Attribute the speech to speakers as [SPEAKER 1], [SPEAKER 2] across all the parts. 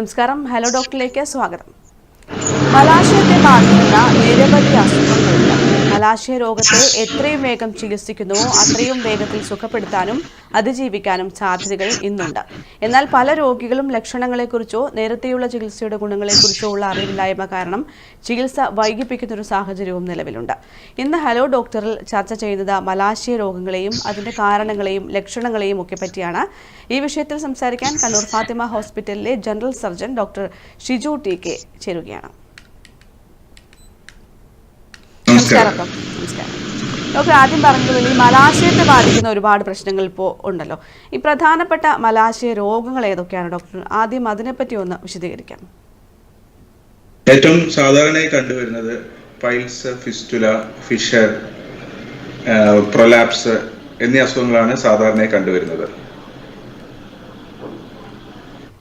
[SPEAKER 1] നമസ്കാരം. ഹലോ ഡോക്ടറിലേക്ക് സ്വാഗതം. മലാശയത്തെ ബാധിക്കുന്ന നിരവധി അസുഖങ്ങളുണ്ട്. മലാശയ രോഗത്തെ എത്രയും വേഗം ചികിത്സിക്കുന്നുവോ അത്രയും വേഗത്തിൽ സുഖപ്പെടുത്താനും അതിജീവിക്കാനും സാധ്യതകൾ ഇന്നുണ്ട്. എന്നാൽ പല രോഗികളും ലക്ഷണങ്ങളെക്കുറിച്ചോ നേരത്തെയുള്ള ചികിത്സയുടെ ഗുണങ്ങളെക്കുറിച്ചോ ഉള്ള അറിവില്ലായ്മ കാരണം ചികിത്സ വൈകിപ്പിക്കുന്ന ഒരു സാഹചര്യവും നിലവിലുണ്ട്. ഇന്ന് ഹലോ ഡോക്ടറിൽ ചർച്ച ചെയ്യുന്നത് മലാശയ രോഗങ്ങളെയും അതിന്റെ കാരണങ്ങളെയും ലക്ഷണങ്ങളെയും ഒക്കെ പറ്റിയാണ്. ഈ വിഷയത്തിൽ സംസാരിക്കാൻ കണ്ണൂർ ഫാത്തിമ ഹോസ്പിറ്റലിലെ general surgeon doctor Shiju T K ചേരുകയാണ്. നമസ്കാരം. ഡോക്ടർ നമസ്കാരം. ഡോക്ടർ ആദ്യം പറഞ്ഞതുപോലെ ഈ മലാശയത്തെ ബാധിക്കുന്ന ഒരുപാട് പ്രശ്നങ്ങൾ ഇപ്പോൾ ഉണ്ടല്ലോ. ഈ പ്രധാനപ്പെട്ട മലാശയ രോഗങ്ങൾ ഏതൊക്കെയാണ് ഡോക്ടർ? ആദ്യം അതിനെപ്പറ്റി ഒന്ന് വിശദീകരിക്കാം.
[SPEAKER 2] ഏറ്റവും സാധാരണയായി കണ്ടുവരുന്നത് പൈൽസ് ഫിസ്റ്റുല ഫിഷർ പ്രൊലാപ്സ് എന്നീ അസുഖങ്ങളാണ് സാധാരണയായി കണ്ടുവരുന്നത്.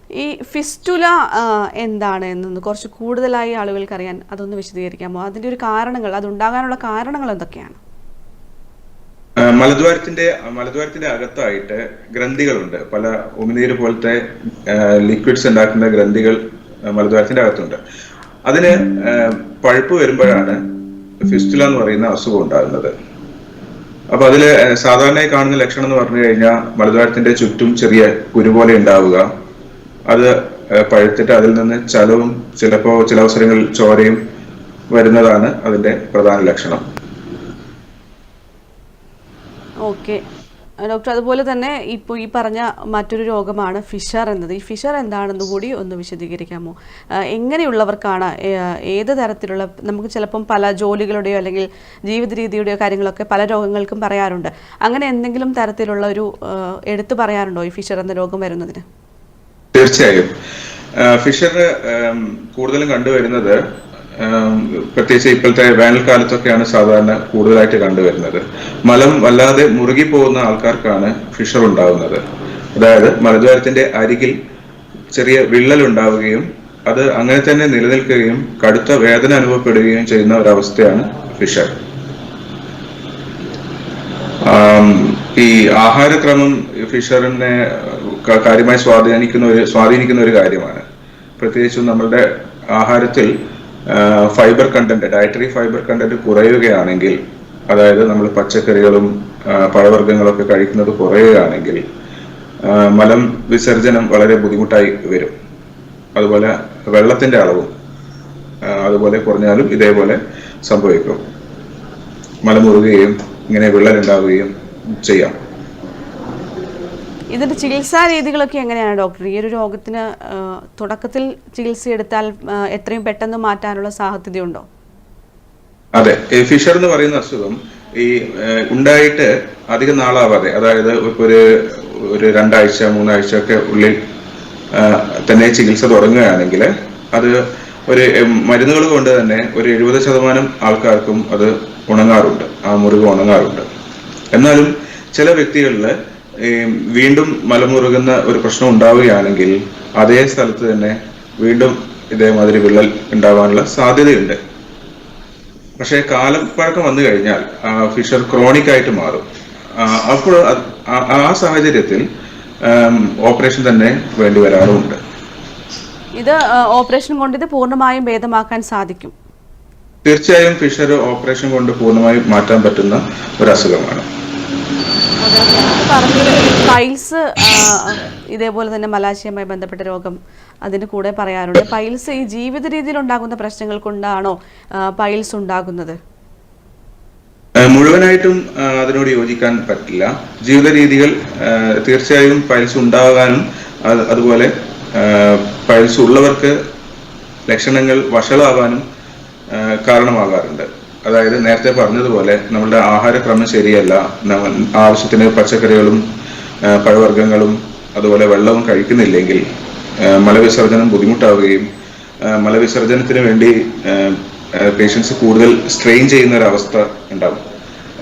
[SPEAKER 1] ഈ ഫിസ്റ്റുല എന്താണ് എന്നൊന്ന് കുറച്ച് കൂടുതലായി ആളുകൾക്ക് അറിയാൻ അതൊന്ന് വിശദീകരിക്കാമോ? അതിന്റെ ഒരു കാരണങ്ങൾ അതുണ്ടാകാനുള്ള കാരണങ്ങൾ എന്തൊക്കെയാണ്?
[SPEAKER 2] മലദ്വാരത്തിന്റെ മലദ്വാരത്തിന്റെ അകത്തായിട്ട് ഗ്രന്ഥികളുണ്ട്. പല ഉമിനീര് പോലത്തെ ലിക്വിഡ്സ് ഉണ്ടാക്കുന്ന ഗ്രന്ഥികൾ മലദ്വാരത്തിന്റെ അകത്തുണ്ട്. അതിന് പഴുപ്പ് വരുമ്പോഴാണ് ഫിസ്റ്റുല എന്ന് പറയുന്ന അസുഖം ഉണ്ടാകുന്നത്. അപ്പൊ അതിൽ സാധാരണയായി കാണുന്ന ലക്ഷണം എന്ന് പറഞ്ഞു കഴിഞ്ഞാൽ മലദ്വാരത്തിന്റെ ചുറ്റും ചെറിയ കുരു പോലെ ഉണ്ടാവുക അത് പഴുത്തിട്ട് അതിൽ നിന്ന് ചലവും ചിലപ്പോ ചില അവസരങ്ങളിൽ ചോരയും വരുന്നതാണ് അതിന്റെ പ്രധാന ലക്ഷണം.
[SPEAKER 1] ഓക്കെ. ഡോക്ടർ അതുപോലെ തന്നെ ഇപ്പോൾ ഈ പറഞ്ഞ മറ്റൊരു രോഗമാണ് ഫിഷർ എന്നത്. ഈ ഫിഷർ എന്താണെന്ന് കൂടി ഒന്ന് വിശദീകരിക്കാമോ? എങ്ങനെയുള്ളവർക്കാണ് ഏത് തരത്തിലുള്ള നമുക്ക് ചിലപ്പം പല ജോലികളുടെയോ അല്ലെങ്കിൽ ജീവിത രീതിയുടെയോ കാര്യങ്ങളൊക്കെ പല രോഗങ്ങൾക്കും പറയാറുണ്ട്. അങ്ങനെ എന്തെങ്കിലും തരത്തിലുള്ള ഒരു എടുത്തു പറയാറുണ്ടോ ഈ ഫിഷർ എന്ന രോഗം വരുന്നതിന്?
[SPEAKER 2] തീർച്ചയായും. ഫിഷർ കൂടുതലും കണ്ടുവരുന്നത് പ്രത്യേകിച്ച് ഇപ്പോഴത്തെ വേനൽക്കാലത്തൊക്കെയാണ് സാധാരണ കൂടുതലായിട്ട് കണ്ടുവരുന്നത്. മലം വല്ലാതെ മുറുകി പോകുന്ന ആൾക്കാർക്കാണ് ഫിഷർ ഉണ്ടാവുന്നത്. അതായത് മലദ്വാരത്തിന്റെ അരികിൽ ചെറിയ വിള്ളൽ ഉണ്ടാവുകയും അത് അങ്ങനെ തന്നെ നിലനിൽക്കുകയും കടുത്ത വേദന അനുഭവപ്പെടുകയും ചെയ്യുന്ന ഒരവസ്ഥയാണ് ഫിഷർ. ഈ ആഹാരക്രമം ഫിഷറിനെ കാര്യമായി സ്വാധീനിക്കുന്ന ഒരു സ്വാധീനിക്കുന്ന ഒരു കാര്യമാണ്. പ്രത്യേകിച്ചും നമ്മളുടെ ആഹാരത്തിൽ fibre content dietary fibre content കുറയുകയാണെങ്കിൽ അതായത് നമ്മൾ പച്ചക്കറികളും പഴവർഗങ്ങളൊക്കെ കഴിക്കുന്നത് കുറയുകയാണെങ്കിൽ മലം വിസർജനം വളരെ ബുദ്ധിമുട്ടായി വരും. അതുപോലെ വെള്ളത്തിന്റെ അളവും അതുപോലെ കുറഞ്ഞാലും ഇതേപോലെ സംഭവിക്കും. മലമുറുകയും ഇങ്ങനെ വിള്ളൽ ഉണ്ടാവുകയും ചെയ്യാം.
[SPEAKER 1] ഇതിന്റെ ചികിത്സാ രീതികളൊക്കെ എങ്ങനെയാണ് ഡോക്ടർ? ഈ ഒരു രോഗത്തിന് തുടക്കത്തിൽ ചികിത്സ എടുത്താൽ എത്രയും പെട്ടെന്ന് മാറ്റാനുള്ള സാധ്യതയുണ്ടോ?
[SPEAKER 2] അതെ. ഫിഷർ എന്ന് പറയുന്ന അസുഖം ഈ ഉണ്ടായിട്ട് അധികം നാളാവാതെ അതായത് ഒരു ഒരു രണ്ടാഴ്ച മൂന്നാഴ്ച ഒക്കെ ഉള്ളിൽ തന്നെ ചികിത്സ തുടങ്ങുകയാണെങ്കിൽ അത് ഒരു മരുന്നുകൾ കൊണ്ട് തന്നെ ഒരു എഴുപത് ശതമാനം ആൾക്കാർക്കും അത് ഉണങ്ങാറുണ്ട്. ആ മുറിവ് ഉണങ്ങാറുണ്ട്. എന്നാലും ചില വ്യക്തികളിൽ വീണ്ടും മലമുറുകുന്ന ഒരു പ്രശ്നം ഉണ്ടാവുകയാണെങ്കിൽ അതേ സ്ഥലത്ത് തന്നെ വീണ്ടും ഇതേമാതിരി വിള്ളൽ ഉണ്ടാവാനുള്ള സാധ്യതയുണ്ട്. പക്ഷേ കാലം പഴക്കം വന്നു കഴിഞ്ഞാൽ ആ, ഫിഷർ ക്രോണിക് ആയിട്ട് മാറും അപ്പോൾ ആ- ആ സാഹചര്യത്തിൽ ഓപ്പറേഷൻ തന്നെ വേണ്ടി വരാറുമുണ്ട്.
[SPEAKER 1] ഇത് ഓപ്പറേഷൻ കൊണ്ട് ഇത് പൂർണമായും ഭേദമാക്കാൻ സാധിക്കും.
[SPEAKER 2] തീർച്ചയായും ഫിഷർ ഓപ്പറേഷൻ കൊണ്ട് പൂർണമായും മാറ്റാൻ പറ്റുന്ന ഒരു അസുഖമാണ്.
[SPEAKER 1] പറഞ്ഞത് പൈൽസ് ഇതേപോലെ തന്നെ മലാശയവുമായി ബന്ധപ്പെട്ട രോഗം അതിന് കൂടെ പറയാറുണ്ട്. പൈൽസ് ഈ ജീവിത രീതിയിൽ ഉണ്ടാകുന്ന പ്രശ്നങ്ങൾ കൊണ്ടാണോ പൈൽസ് ഉണ്ടാകുന്നത്?
[SPEAKER 2] മുഴുവനായിട്ടും അതിനോട് യോജിക്കാൻ പറ്റില്ല. ജീവിത രീതികൾ തീർച്ചയായും പൈൽസ് ഉണ്ടാകാനും അതുപോലെ പൈൽസ് ഉള്ളവർക്ക് ലക്ഷണങ്ങൾ വഷളാവാനും കാരണമാകാറുണ്ട്. അതായത് നേരത്തെ പറഞ്ഞതുപോലെ നമ്മളുടെ ആഹാരക്രമം ശരിയല്ല. ആവശ്യത്തിന് പച്ചക്കറികളും പഴവർഗങ്ങളും അതുപോലെ വെള്ളവും കഴിക്കുന്നില്ലെങ്കിൽ മലവിസർജനം ബുദ്ധിമുട്ടാവുകയും മലവിസർജനത്തിന് വേണ്ടി പേഷ്യൻസ് കൂടുതൽ സ്ട്രെയിൻ ചെയ്യുന്ന ഒരു അവസ്ഥ ഉണ്ടാവും.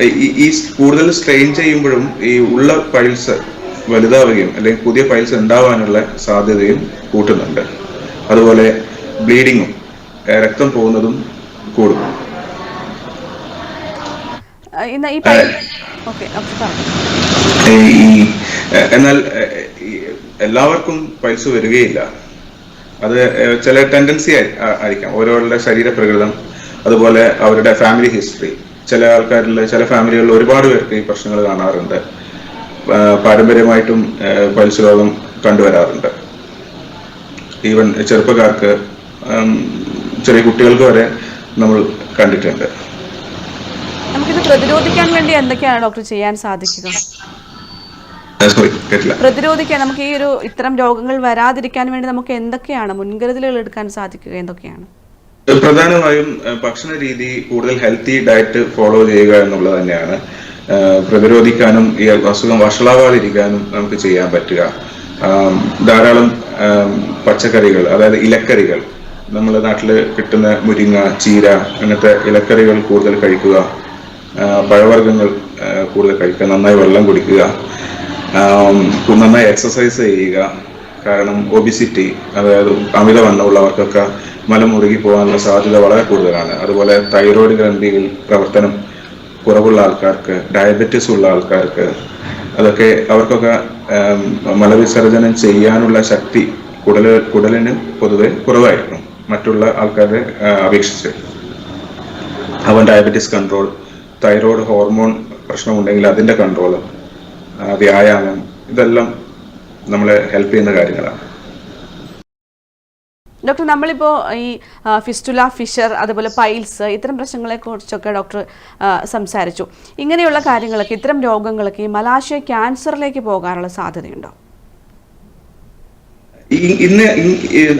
[SPEAKER 2] ഈ- കൂടുതൽ സ്ട്രെയിൻ ചെയ്യുമ്പോഴും ഈ ഉള്ള പൈൽസ് വലുതാവുകയും അല്ലെങ്കിൽ പുതിയ പൈൽസ് ഉണ്ടാവാനുള്ള സാധ്യതയും കൂട്ടുന്നുണ്ട്. അതുപോലെ ബ്ലീഡിങ്ങും രക്തം പോകുന്നതും കൂടും.
[SPEAKER 1] ഈ
[SPEAKER 2] എന്നാൽ എല്ലാവർക്കും പൈൽസ് വരികയില്ല. അത് ചില ടെൻഡൻസി ആയിരിക്കാം. ഓരോരുടെ ശരീരപ്രകൃതം അതുപോലെ അവരുടെ ഫാമിലി ഹിസ്റ്ററി ചില ആൾക്കാരിലെ ചില ഫാമിലികളിൽ ഒരുപാട് പേർക്ക് ഈ പ്രശ്നങ്ങൾ കാണാറുണ്ട്. പാരമ്പര്യമായിട്ടും പൾസ് രോഗം കണ്ടുവരാറുണ്ട്. ഈവൻ ചെറുപ്പക്കാർക്ക് ചെറിയ കുട്ടികൾക്ക് വരെ നമ്മൾ കണ്ടിട്ടുണ്ട്.
[SPEAKER 1] പ്രതിരോധിക്കാൻ വേണ്ടി എന്തൊക്കെയാണ് ഡോക്ടർ ചെയ്യാൻ സാധിക്കുക? പ്രതിരോധിക്കാൻ നമുക്ക് ഈ ഒരു ഇത്തരം രോഗങ്ങൾ വരാതിരിക്കാൻ വേണ്ടി നമുക്ക് എന്തൊക്കെയാണ് മുൻകരുതലുകൾ എടുക്കാൻ സാധിക്കുക? എന്തൊക്കെയാണ്?
[SPEAKER 2] പ്രധാനമായും ഭക്ഷണ രീതി കൂടുതൽ ഹെൽത്തി ഡയറ്റ് ഫോളോ ചെയ്യുക എന്നുള്ളത് തന്നെയാണ്. പ്രതിരോധിക്കാനും ഈ അസുഖം വഷളാവാതിരിക്കാനും നമുക്ക് ചെയ്യാൻ പറ്റുക. ധാരാളം പച്ചക്കറികൾ അതായത് ഇലക്കറികൾ. നമ്മുടെ നാട്ടിൽ കിട്ടുന്ന മുരിങ്ങ ചീര അങ്ങനത്തെ ഇലക്കറികൾ കൂടുതൽ കഴിക്കുക. പഴവർഗങ്ങൾ കൂടുതൽ കഴിക്കുക നന്നായി വെള്ളം കുടിക്കുക നന്നായി എക്സസൈസ് ചെയ്യുക. കാരണം ഒബിസിറ്റി അതായത് അമിതവണ്ണമുള്ളവർക്കൊക്കെ മലം മുറുകി പോകാനുള്ള സാധ്യത വളരെ കൂടുതലാണ്. അതുപോലെ തൈറോയ്ഡ് ഗ്രന്ഥികൾ പ്രവർത്തനം കുറവുള്ള ആൾക്കാർക്ക് ഡയബറ്റിസ് ഉള്ള ആൾക്കാർക്ക് അതൊക്കെ അവർക്കൊക്കെ മലവിസർജനം ചെയ്യാനുള്ള ശക്തി കുടല കുടലിന് പൊതുവെ കുറവായിരിക്കും മറ്റുള്ള ആൾക്കാരെ അപേക്ഷിച്ച്. അവൻ ഡയബറ്റിസ് കൺട്രോൾ തൈറോയ്ഡ് ഹോർമോൺ പ്രശ്നമുണ്ടെങ്കിൽ അതിന്റെ കൺട്രോൾ വ്യായാമം ഇതെല്ലാം നമ്മളെ ഹെൽപ്പ് ചെയ്യുന്ന കാര്യങ്ങളാണ്.
[SPEAKER 1] ഡോക്ടർ നമ്മളിപ്പോൾ ഈ ഫിസ്റ്റുല ഫിഷർ അതുപോലെ പൈൽസ് ഇത്തരം പ്രശ്നങ്ങളെ കുറിച്ചൊക്കെ ഡോക്ടർ സംസാരിച്ചു. ഇങ്ങനെയുള്ള കാര്യങ്ങളൊക്കെ ഇത്തരം രോഗങ്ങളൊക്കെ ഈ മലാശയ ക്യാൻസറിലേക്ക് പോകാനുള്ള സാധ്യതയുണ്ടോ?
[SPEAKER 2] ഇന്ന്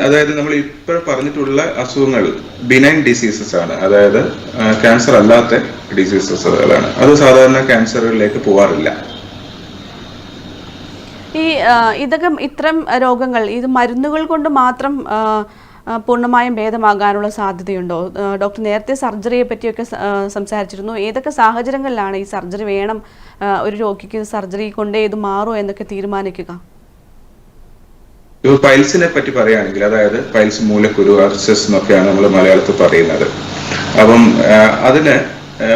[SPEAKER 2] അതായത് നമ്മൾ ഇപ്പോൾ പറഞ്ഞിട്ടുള്ള അസുഖങ്ങൾ ബിനൈൻ ഡിസീസസ് ആണ്. അതായത് ക്യാൻസർ അല്ലാത്ത ഡിസീസസുകളാണ് അത് സാധാരണ ക്യാൻസറുകളിലേക്ക് പോവാറില്ല.
[SPEAKER 1] ഈ ഇതൊക്കെ ഇത്തരം രോഗങ്ങൾ ഇത് മരുന്നുകൾ കൊണ്ട് മാത്രം പൂർണമായും ഭേദമാകാനുള്ള സാധ്യതയുണ്ടോ? ഡോക്ടർ നേരത്തെ സർജറിയെ പറ്റിയൊക്കെ സംസാരിച്ചിരുന്നു. ഏതൊക്കെ സാഹചര്യങ്ങളിലാണ് ഈ സർജറി വേണം ഒരു രോഗിക്ക് സർജറി കൊണ്ടേ ഇത് മാറുമോ എന്നൊക്കെ തീരുമാനിക്കുക?
[SPEAKER 2] ഇപ്പോൾ പൈൽസിനെ പറ്റി പറയുകയാണെങ്കിൽ അതായത് പൈൽസ് മൂലക്കുരു അർസസ് എന്നൊക്കെയാണ് നമ്മൾ മലയാളത്തിൽ പറയുന്നത്. അപ്പം അതിന്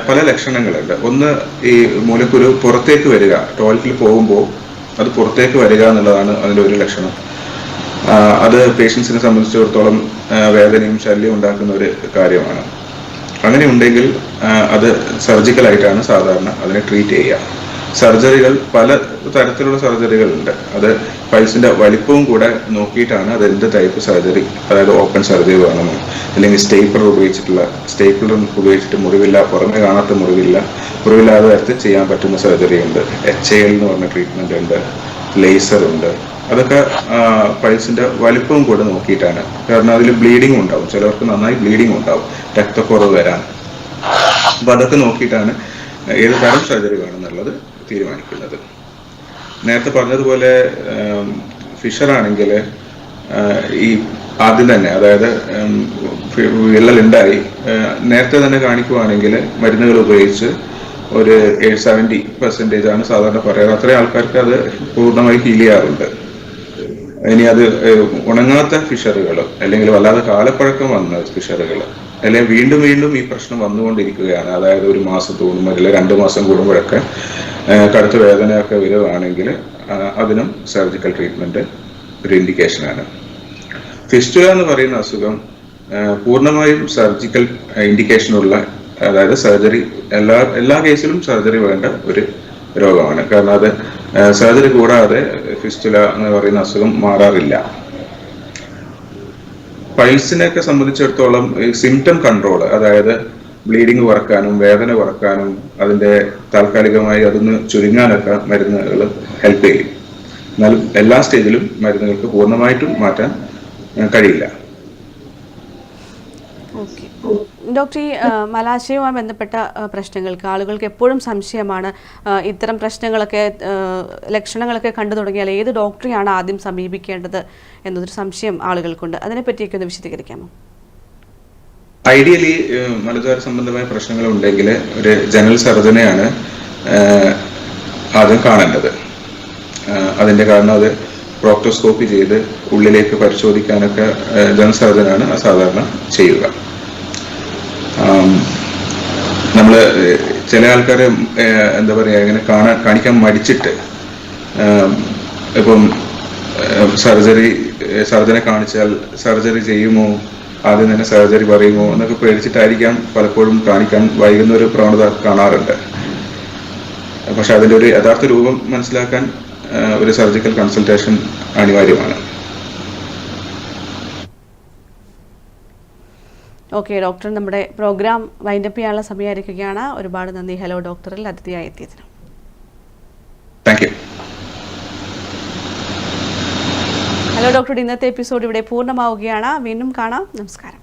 [SPEAKER 2] പല ലക്ഷണങ്ങളുണ്ട്. ഒന്ന് ഈ മൂലക്കുരു പുറത്തേക്ക് വരിക ടോയ്ലറ്റിൽ പോകുമ്പോൾ അത് പുറത്തേക്ക് വരിക എന്നുള്ളതാണ് അതിന്റെ ഒരു ലക്ഷണം. അത് പേഷ്യൻസിനെ സംബന്ധിച്ചിടത്തോളം വേദനയും ശല്യവും ഉണ്ടാക്കുന്ന ഒരു കാര്യമാണ്. അങ്ങനെ ഉണ്ടെങ്കിൽ അത് സർജിക്കലായിട്ടാണ് സാധാരണ അതിനെ ട്രീറ്റ് ചെയ്യുക. സർജറികൾ പല തരത്തിലുള്ള സർജറികൾ ഉണ്ട് അത് പൾസിന്റെ വലിപ്പവും കൂടെ നോക്കിയിട്ടാണ് അത് എന്ത് ടൈപ്പ് സർജറി അതായത് ഓപ്പൺ സർജറി വേണമോ അല്ലെങ്കിൽ സ്റ്റേപ്പിളർ ഉപയോഗിച്ചിട്ടുള്ള സ്റ്റേപ്പിളർ ഉപയോഗിച്ചിട്ട് മുറിവില്ല പുറമെ കാണാത്ത മുറിവില്ല മുറിവില്ലാതെ തരത്തിൽ ചെയ്യാൻ പറ്റുന്ന സർജറി ഉണ്ട്. എച്ച് എൽ എന്ന് പറഞ്ഞ ട്രീറ്റ്മെന്റ് ഉണ്ട്. ലേസർ ഉണ്ട്. അതൊക്കെ പൾസിന്റെ വലിപ്പവും കൂടെ നോക്കിയിട്ടാണ്. കാരണം അതിൽ ബ്ലീഡിംഗ് ഉണ്ടാവും. ചിലവർക്ക് നന്നായി ബ്ലീഡിംഗ് ഉണ്ടാവും. രക്തക്കുറവ് വരാൻ. അപ്പൊ അതൊക്കെ നോക്കിയിട്ടാണ് ഏത് തരം സർജറി വേണമെന്നുള്ളത് തീരുമാനിക്കുന്നത്. നേരത്തെ പറഞ്ഞതുപോലെ ഫിഷറാണെങ്കിൽ ഈ ആദ്യം തന്നെ അതായത് വിള്ളൽ ഉണ്ടായി നേരത്തെ തന്നെ കാണിക്കുവാണെങ്കിൽ മരുന്നുകൾ ഉപയോഗിച്ച് ഒരു സെവന്റി പെർസെന്റേജ് ആണ് സാധാരണ പറയാറ്. അത്രയും ആൾക്കാർക്ക് അത് പൂർണമായി ഹീൽ ചെയ്യാറുണ്ട്. ഇനി അത് ഉണങ്ങാത്ത ഫിഷറുകൾ അല്ലെങ്കിൽ വല്ലാതെ കാലപ്പഴക്കം വന്ന ഫിഷറുകൾ അല്ലെങ്കിൽ വീണ്ടും വീണ്ടും ഈ പ്രശ്നം വന്നുകൊണ്ടിരിക്കുകയാണ്. അതായത് ഒരു മാസം കൂടുമ്പോൾ അല്ലെങ്കിൽ രണ്ട് മാസം കൂടുമ്പോഴൊക്കെ കടുത്ത വേദനയൊക്കെ വരുവാണെങ്കിൽ അതിനും സർജിക്കൽ ട്രീറ്റ്മെന്റ് ഒരു ഇൻഡിക്കേഷനാണ് ഫിസ്റ്റുല എന്ന് പറയുന്ന അസുഖം പൂർണമായും സർജിക്കൽ ഇൻഡിക്കേഷനുള്ള അതായത് സർജറി എല്ലാ എല്ലാ കേസിലും സർജറി വേണ്ട ഒരു രോഗമാണ്. കാരണം അത് സർജറി കൂടാതെ ഫിസ്റ്റുല എന്ന് പറയുന്ന അസുഖം മാറാറില്ല. പൈൽസിനെയൊക്കെ സംബന്ധിച്ചിടത്തോളം സിംറ്റം കൺട്രോൾ അതായത് ബ്ലീഡിങ് കുറക്കാനും വേദന കുറക്കാനും അതിന്റെ താൽക്കാലികമായി അതൊന്ന് ചുരുങ്ങാനൊക്കെ മരുന്നുകൾ ഹെൽപ്പ് ചെയ്യും. എന്നാലും എല്ലാ സ്റ്റേജിലും മരുന്നുകൾക്ക് പൂർണമായിട്ടും മാറ്റാൻ കഴിയില്ല
[SPEAKER 1] ഓക്കെ ഡോക്ടർ ഈ മലാശയവുമായി ബന്ധപ്പെട്ട പ്രശ്നങ്ങൾക്ക് ആളുകൾക്ക് എപ്പോഴും സംശയമാണ്. ഇത്തരം പ്രശ്നങ്ങളൊക്കെ ലക്ഷണങ്ങളൊക്കെ കണ്ടു തുടങ്ങിയാൽ ഏത് ഡോക്ടറെയാണ് ആദ്യം സമീപിക്കേണ്ടത് എന്നൊരു സംശയം ആളുകൾക്കുണ്ട്. അതിനെപ്പറ്റിയൊക്കെ ഒന്ന് വിശദീകരിക്കാമോ?
[SPEAKER 2] ഐഡിയലി മലദ്വാര സംബന്ധമായ പ്രശ്നങ്ങൾ ഉണ്ടെങ്കിൽ ഒരു ജനറൽ സർജനെയാണ് ആദ്യം കാണേണ്ടത്. അതിന്റെ കാരണം അത് പ്രോക്ടോസ്കോപ്പി ചെയ്ത് ഉള്ളിലേക്ക് പരിശോധിക്കാനൊക്കെ ജനറൽ സർജനാണ് സാധാരണ ചെയ്യുക. നമ്മൾ ചില ആൾക്കാരെ എന്താ പറയുക ഇങ്ങനെ കാണാൻ കാണിക്കാൻ മടിച്ചിട്ട് ഇപ്പം സർജറി സർജനെ കാണിച്ചാൽ സർജറി ചെയ്യുമോ? ആദ്യം തന്നെ സർജറി പറയുമോ? എന്നൊക്കെ പേടിച്ചിട്ടായിരിക്കാം പലപ്പോഴും കാണിക്കാൻ വൈകുന്ന ഒരു പ്രവണത കാണാറുണ്ട്. പക്ഷെ അതിന്റെ ഒരു യഥാർത്ഥ രൂപം മനസ്സിലാക്കാൻ ഒരു സർജിക്കൽ കൺസൾട്ടേഷൻ അനിവാര്യമാണ്.
[SPEAKER 1] ഓക്കെ ഡോക്ടർ നമ്മുടെ പ്രോഗ്രാം വൈൻഡപ്പ് ചെയ്യാനുള്ള സമയമായിരിക്കുകയാണ്. ഒരുപാട് നന്ദി. ഹലോ ഡോക്ടറിൽ അതിഥിയായി എത്തിയതിന്.
[SPEAKER 2] താങ്ക് യു
[SPEAKER 1] ഹലോ ഡോക്ടറുടെ ഇന്നത്തെ എപ്പിസോഡ് ഇവിടെ പൂർണമാവുകയാണ്. വീണ്ടും കാണാം. നമസ്കാരം.